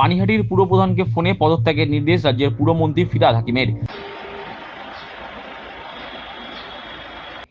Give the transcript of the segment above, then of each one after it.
পানিহাটির পুরপ্রধানকে ফোনে পদত্যাগের নির্দেশ রাজ্যের পুরমন্ত্রী ফিরাদ হাকিমের।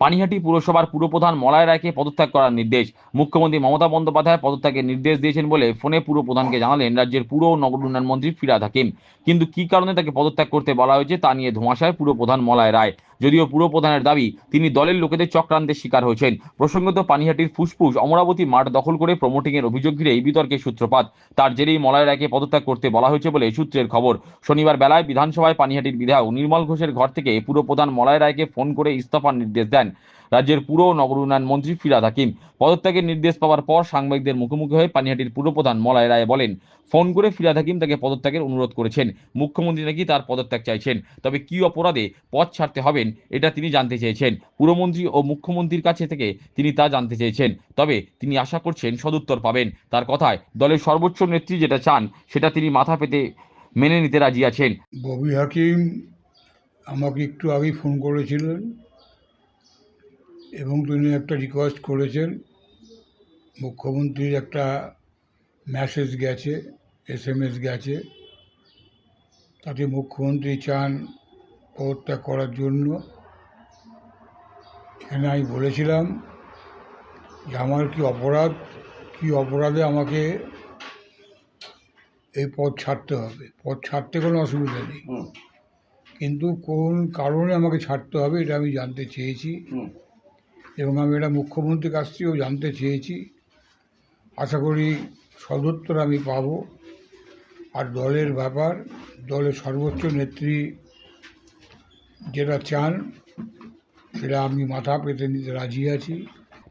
পানিহাটি পুরসভার পুরপ্রধান মলয় রায়কে পদত্যাগ করার নির্দেশ। মুখ্যমন্ত্রী মমতা বন্দ্যোপাধ্যায় পদত্যাগের নির্দেশ দিয়েছেন বলে ফোনে পুরপ্রধানকে জানালেন রাজ্যের পুর ও নগর উন্নয়ন মন্ত্রী ফিরাদ হাকিম। কিন্তু কি কারণে তাকে পদত্যাগ করতে বলা হয়েছে তা নিয়ে ধোঁয়াশায় পুরপ্রধান মলয় রায়। যদিও পুরপ্রধানের দাবি, তিনি দলের লোকেদের চক্রান্তের শিকার হয়েছেন। প্রসঙ্গত পানিহাটির ফুসফুস, অমরাবতী মাঠ দখল করে প্রমোটিং এর অভিযোগ ঘিরে এই বিতর্কের সূত্রপাত। তার জেরেই মলয় রায়কে পদত্যাগ করতে বলা হয়েছে বলে সূত্রের খবর। শনিবার বেলায় বিধানসভায় পানিহাটির বিধায়ক নির্মল ঘোষের ঘর থেকে পুরপ্রধান মলয় রায়কে ফোন করে ইস্তফার নির্দেশ দেন। রাজ্যের পুর নগর উন্নয়ন মন্ত্রী ফিরাদ হাকিম। পদত্যাগের নির্দেশ পাওয়ার পর সাংবাদিকদের মুখোমুখি হয়ে পানিহাটির পুরপ্রধান মলয় রায় বলেন, ফোন করে ফিরাদ হাকিম তাকে পদত্যাগের অনুরোধ করেছেন। মুখ্যমন্ত্রী নাকি তার পদত্যাগ চাইছেন। তবে কি অপরাধে পদ ছাড়তে হবেন, এটা তিনি জানতে চেয়েছেন। পুরমন্ত্রী ও মুখ্যমন্ত্রীর কাছে থেকে তিনি তা জানতে চেয়েছেন। তবে তিনি আশা করছেন সদুত্তর পাবেন। তার কথায়, দলের সর্বোচ্চ নেত্রী যেটা চান, সেটা তিনি মাথা পেতে মেনে নিতে রাজি আছেন। ববি হাকিম আমাকে একটু আগেই ফোন করেছিলেন। এবং তিনি একটা রিকোয়েস্ট করেছেন মুখ্যমন্ত্রীর একটা মেসেজ গেছে এস এম এস গেছে তাতে মুখ্যমন্ত্রী চান পদত্যাগ করার জন্য। এখানে আমি বলেছিলাম যে আমার কি অপরাধ কি অপরাধে আমাকে এই পদ ছাড়তে হবে। পদ ছাড়তে কোনো অসুবিধা নেই। কিন্তু কোন কারণে আমাকে ছাড়তে হবে এটা আমি জানতে চেয়েছি। এবং আমি এটা মুখ্যমন্ত্রীর কাছ থেকেও জানতে চেয়েছি। আশা করি সদুত্তর আমি পাব। আর দলের ব্যাপার, দলের সর্বোচ্চ নেত্রী যেটা চান, সেটা আমি মাথা পেতে নিতে রাজি আছি।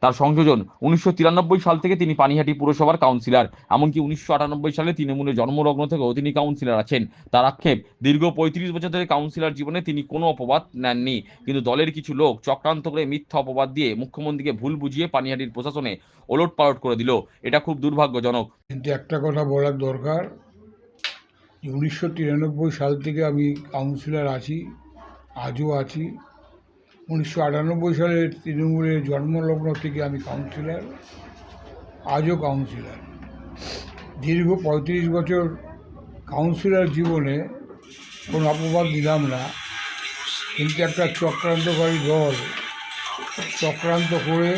তার সংযোজন উনিশশো তিরানব্বই সাল থেকে তিনি পানিহাটি পুরসভার কাউন্সিলর। এমনকি উনিশশো আটানব্বই সালে তৃণমূলের জন্মলগ্ন থেকেও তিনি কাউন্সিলর আছেন। তার আক্ষেপ, দীর্ঘ পঁয়ত্রিশ বছর ধরে কাউন্সিলর জীবনে তিনি কোনো অপবাদ নেননি। কিন্তু দলের কিছু লোক চক্রান্ত করে মিথ্যা অপবাদ দিয়ে মুখ্যমন্ত্রীকে ভুল বুঝিয়ে পানিহাটির প্রশাসনে ওলট পালট করে দিল। এটা খুব দুর্ভাগ্যজনক। কিন্তু একটা কথা বলার দরকার, উনিশশো তিরানব্বই সাল থেকে আমি কাউন্সিলর আছি, আজও আছি। উনিশশো আটানব্বই সালে তৃণমূলের জন্মলগ্ন থেকে আমি কাউন্সিলর আজও কাউন্সিলর দীর্ঘ পঁয়ত্রিশ বছর কাউন্সিলর জীবনে কোনো অপবাদ দিলাম না কিন্তু একটা চক্রান্তকারী দল চক্রান্ত করে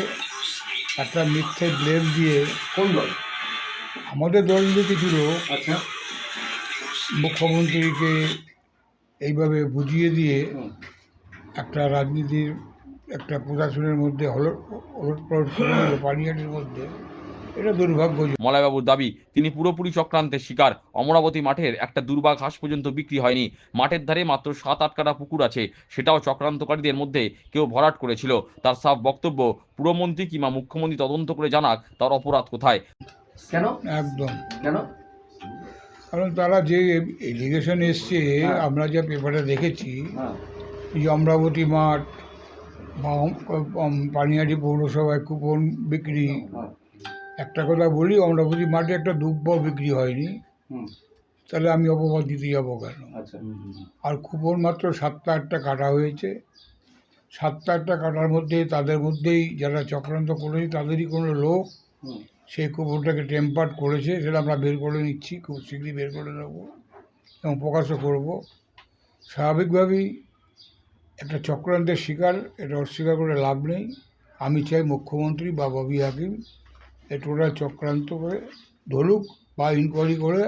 একটা মিথ্যে ব্লেম দিয়ে কোন দল? আমাদের দল যে কিছু লোক আচ্ছা। মুখ্যমন্ত্রীকে এইভাবে বুঝিয়ে দিয়ে। একটা রাজনীতির একটা প্রশাসনের মধ্যে পানিহাটির মধ্যে এটা দুর্ভাগ্যজনক। মলয়বাবুর দাবি তিনি পুরোপুরি চক্রান্তের শিকার। অমরাবতী মাঠের একটা দুর্বা ঘাস পর্যন্ত বিক্রি হয়নি। মাঠের ধারে মাত্র সাত আট কাটা পুকুর আছে সেটাও চক্রান্তকারীদের মধ্যে কেউ ভরাট করেছিল। তার সাফ বক্তব্য পুরমন্ত্রী কিংবা মুখ্যমন্ত্রী তদন্ত করে জানাক তার অপরাধ কোথায়। কেন? একদম। কেন? কারণ তারা যে এলিগেশন এসছে হ্যাঁ। আমরা যা পেপারে দেখেছি যে অমরাবতী মাঠ বা পানিহাটি পৌরসভায় কুপন বিক্রি। একটা কথা বলি অমরাবতী মাঠে একটা দুব্বাও বিক্রি হয়নি। তাহলে আমি অপবাদ দিতে যাব কেন? আচ্ছা। আর কুপন মাত্র সাতটা আটটা কাটা হয়েছে। সাতটা আটটা কাটার মধ্যে তাদের মধ্যেই যারা চক্রান্ত করেছে তাদেরই কোনো লোক সেই কুপনটাকে টেম্পার্ড করেছে সেটা আমরা বের করে নিচ্ছি খুব শীঘ্রই বের করে নেব এবং প্রকাশও করব। স্বাভাবিকভাবেই একটা চক্রান্তের শিকার এটা অস্বীকার করে লাভ নেই। আমি চাই মুখ্যমন্ত্রী বা ববি হাকিম এ টোটাল চক্রান্ত করে ধরুক বা ইনকোয়ারি করে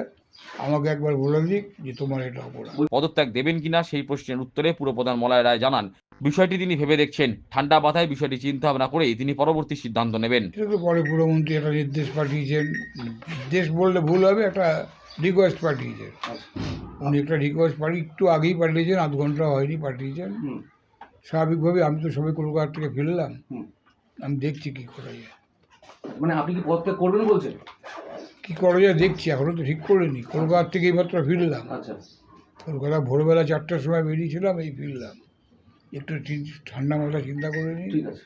আমাকে একবার বলে দিক যে তোমার এটা অপরাধ। পদত্যাগ দেবেন কিনা সেই প্রশ্নের উত্তরে পুরপ্রধান মলয় রায় জানান বিষয়টি তিনি ভেবে দেখছেন। ঠান্ডা মাথায় বিষয়টি চিন্তা ভাবনা করেই তিনি পরবর্তী সিদ্ধান্ত নেবেন। পরে পুরমন্ত্রী একটা নির্দেশ পাঠিয়েছেন। নির্দেশ বললে ভুল হবে একটা রিকোয়েস্ট পাঠিয়েছেন। উনি একটা রিকোয়েস্ট পাঠিয়ে একটু আগেই পাঠিয়েছেন আধ ঘণ্টা হয়নি পাঠিয়েছেন। স্বাভাবিকভাবে আমি তো সবাই কলকাতা থেকে ফিরলাম। আমি দেখছি কী করা যায়। মানে আপনি কি পদত্যাগ করবেন বলছেন? কী করা যায় দেখছি এখনও তো ঠিক করিনি। কলকাতা থেকে এইমাত্র ফিরলাম। আচ্ছা। কলকাতা ভোরবেলা চারটার সময় বেরিয়েছিলাম এই ফিরলাম। একটু ঠান্ডা মাথা চিন্তা করে নিই ঠিক আছে।